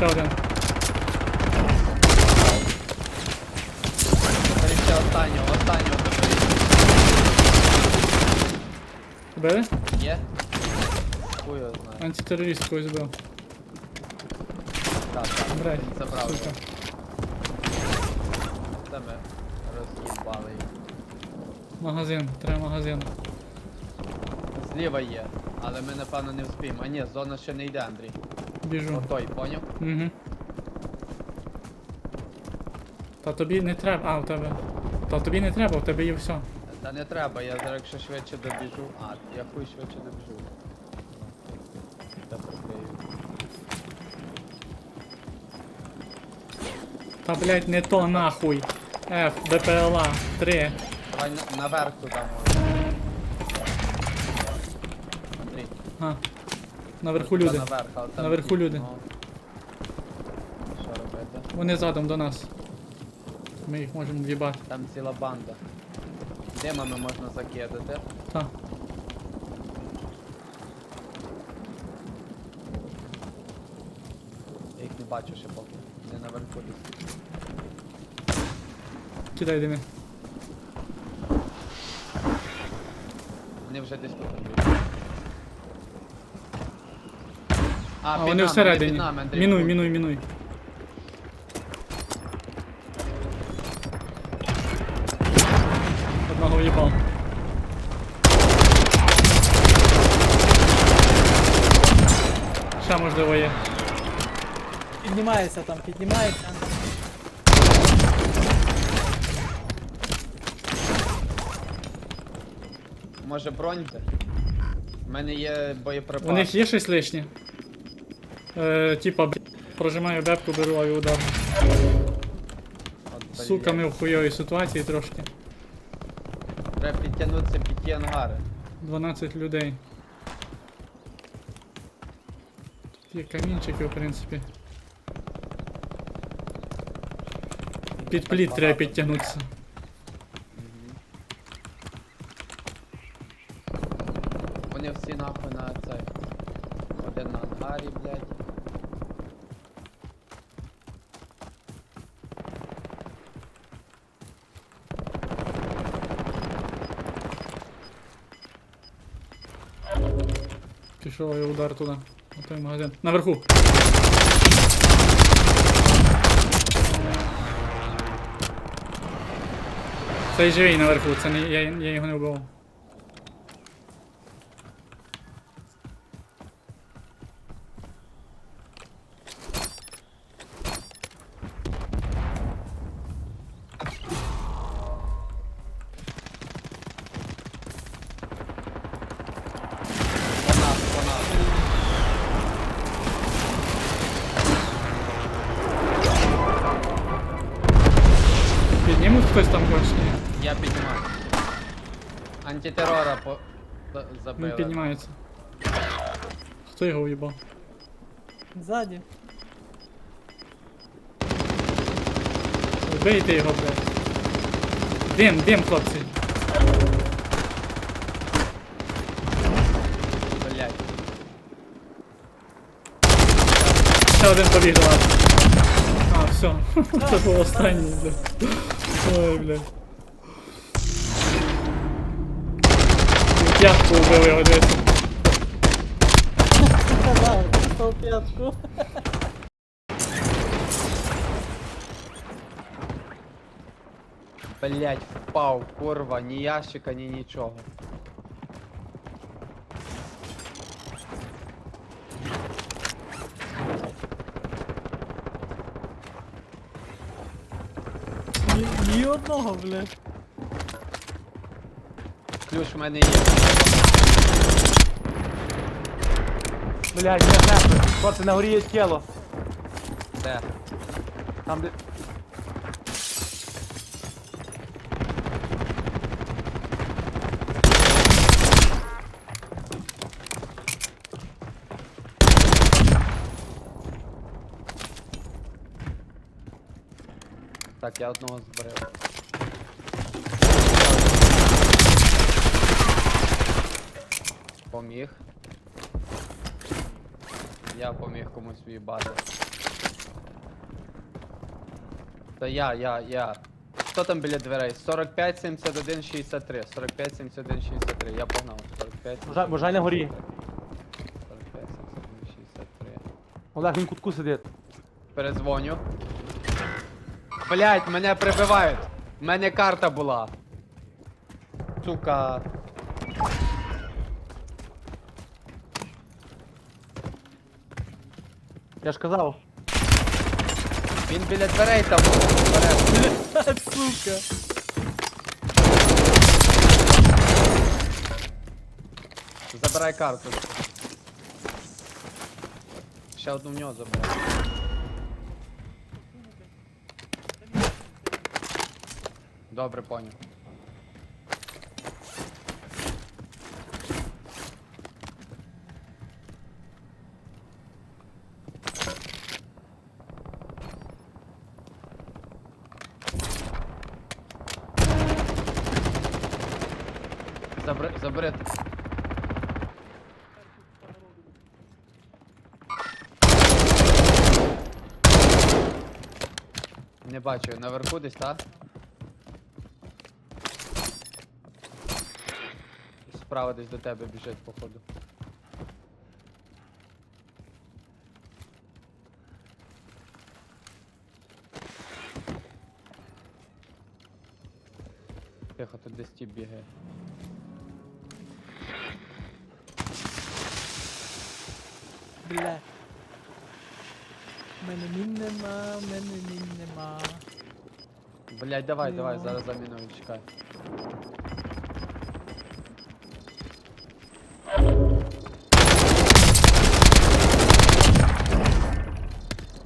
Ще один. Ще останнього, останнього. Били? Є? Хуй його знає. Антитерорист когось збив. Так, так. Він забрав сука. його. Це ми роз'їбали їх. Магазин, треба магазин. Зліва є, але ми напевно не вспіємо. А ні, зона ще не йде, Андрій. Біжу. Отой, поняв? Угу. Та тобі не треба. А, у тебе. Та тобі не треба, у тебе є все. Та не треба, я зараз якщо швидше добіжу. А, я хуй швидше добіжу. Та прикрию. Та блять, не то нахуй. F, БПЛА, 3. Давай на- наверх туди може. Андрій. А. Наверху люди. Наверх, але там Наверху люди. ну. Що робити? Вони задом до нас. Ми їх можемо в'їбати. Там ціла банда. Димами можна закидати. Та. Я їх не бачу ще поки. Не наверху десь. Кидай дими. Вони вже десь тут А, під вони нами, всередині. під нами, Андрій, Мінуй, мінуй, мінуй. Одного в'їбав. Ще можливо є. Піднімається там, піднімається. Може броньте? У мене є боєприпас. У них є щось лишнє? Е, типа, б... прожимаю бебку, беру авіудар. От. Сука, ми в хуйовій ситуації трошки. Треба підтягнутися під ті ангари. 12 людей. Тут є камінчики, в принципі. Під пліт треба підтягнутися. Вони всі нахуй на цей. Один на ангарі, блядь. Пішов я удар туди. На той магазин. Наверху. Цей живий наверху, це не я, я його не вбивав. Хтось там? Ні. Я піднімаю. Антитерора по... за- Він забили. піднімається. Хто його уїбав? Ззаді. Вбийте його, блядь. Дим, дим, хлопці. Блядь. Ще один побіг до вас. А, все. Це був останній, блядь. Ой, блядь. П'ятку вбив його десь. Сказав, став п'ятку. Блядь, впав, курва, ні ящика, ні нічого. Одного, блядь. Ключ в мене є. Блядь, не знаю, хлопці, на горі є тіло. Де? Там де. Так, я одного зберив. Поміг. Я поміг комусь в'їбати. Та я, я, я. Хто там біля дверей? 45, 71, 63. 45, 71, 63. Я погнав. 45, Бажай- бажай на горі. 45, 71, 63. Олег, він в кутку сидить. Перезвоню. Блять, мене прибивають. У мене карта була. Сука. Я ж казав. Він біля дверей там. Сука. Забирай карту. Ще одну в нього забирай. Добре, понял. Забери, забери. Не бачу, наверху десь, так? Справа десь до тебе біжить, походу. Тихо, тут десь тіп бігає. Бля. Мене мін нема, мене мін нема. Блять, давай, давай, Ну. зараз заміною чекай.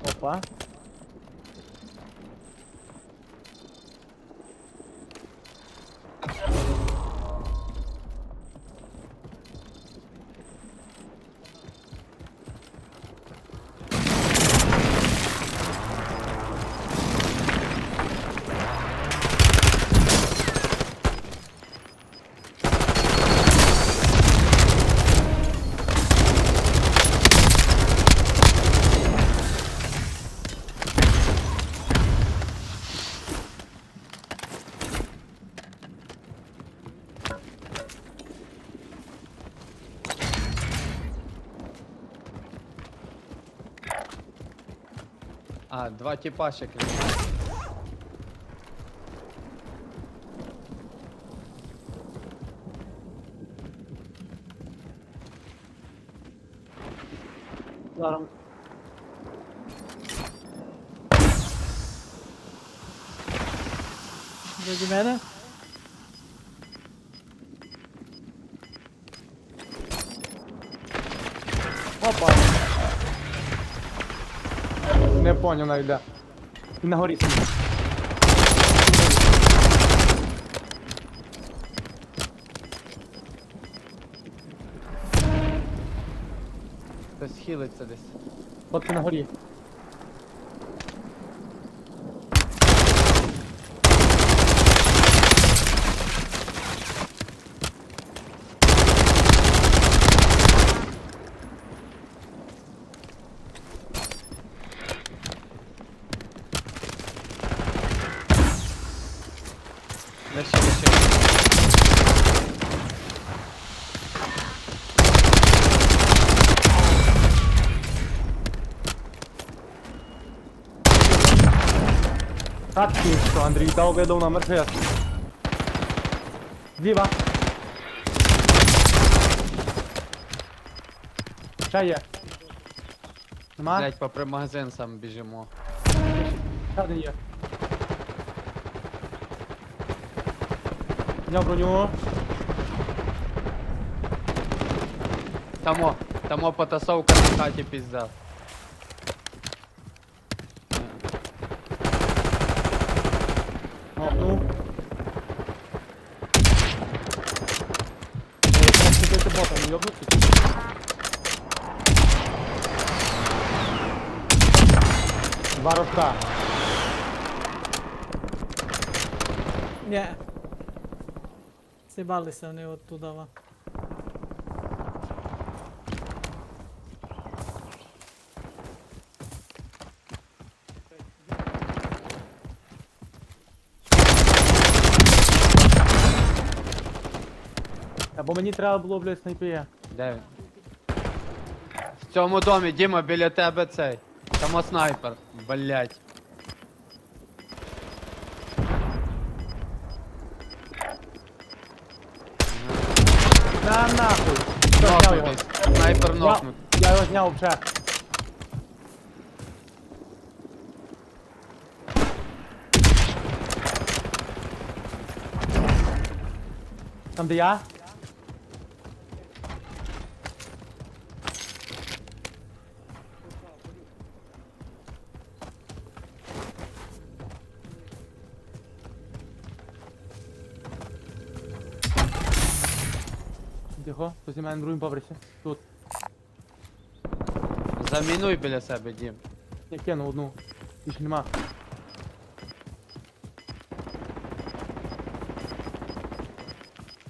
Опа. А, два тіпа ще. Зараз. Заді мене? Опа. Не поняв навіть де. Він на горі сидить. Хтось хилиться десь. Хлопці на горі. Так, що Андрій дав видав на Мерседес. Зліва. Ще є. Нема? Блять, попри магазин сам біжимо. Ще один є. Зняв броню. Тамо, тамо потасовка на хаті пізда. Два рожка. Ні. Сибалися вони оттуда. Або мені треба було, блядь, снайпія. Де він? В цьому домі, Діма, біля тебе цей. Там снайпер. Блять. На нахуй. Все, зняв його. Нокнутий. Снайпер Я, нокнут. я його зняв вже. Там де я? Тихо, хтось у мене на другому поверсі. Тут. Замінуй біля себе, Дім. Я кинув одну. Більше нема.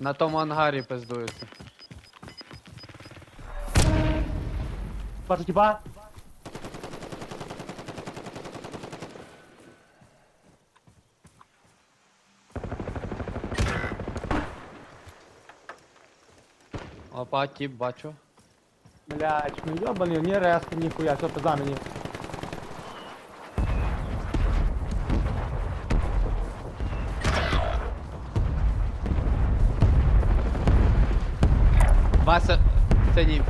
На тому ангарі пиздуються. Бачу тіпа. Опа, тіп, бачу. Блять, ну ёбаный, не резко, нихуя, все пизда мені. Вася, це ні.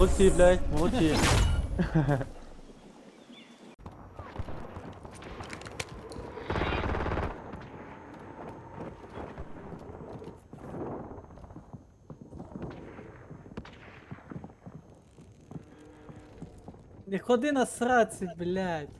Молодці, блядь, молодці. Не ходи на сраці, блядь.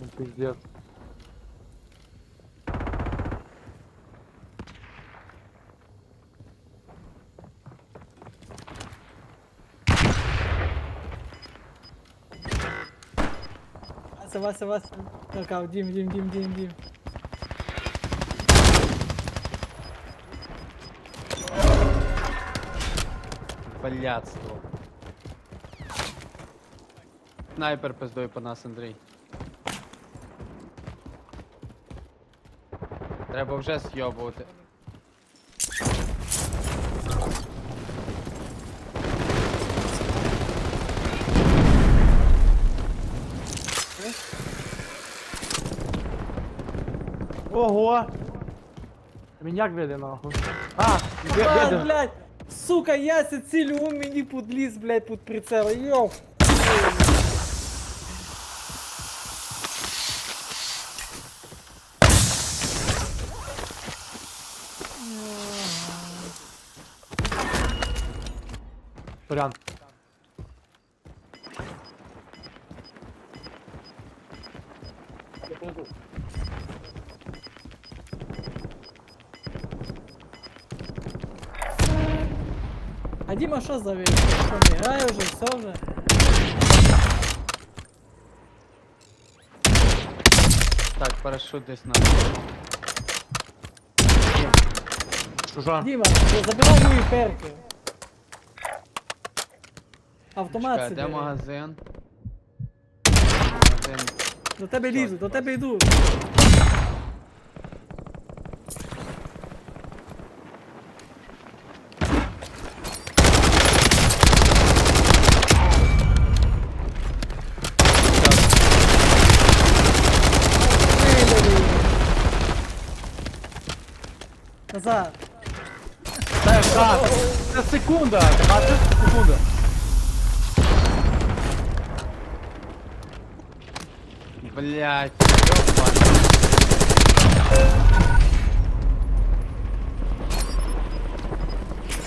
Ну, Пиздец. Вася, Вася, Вася. Какав, Дім, Дім, Дім, Дім, Дім. Блядство. Снайпер пиздує по нас, Андрій. Треба вже сйобувати. Ого! Міняк види нахуй. А, А, блядь! Сука, Яся цілю, он мені подліз, блядь, під прицел. Йоп. Сорян. А Діма що за вещь? Що не грає вже, все вже? Так, парашут десь на. Чужа. Діма, забирай мої перки. Автомат Чекай, собі. де магазин? Магазин. До тебе лізу, до тебе йду. Назад. Це так. Це секунда. Ти бачиш? Секунда. Блять.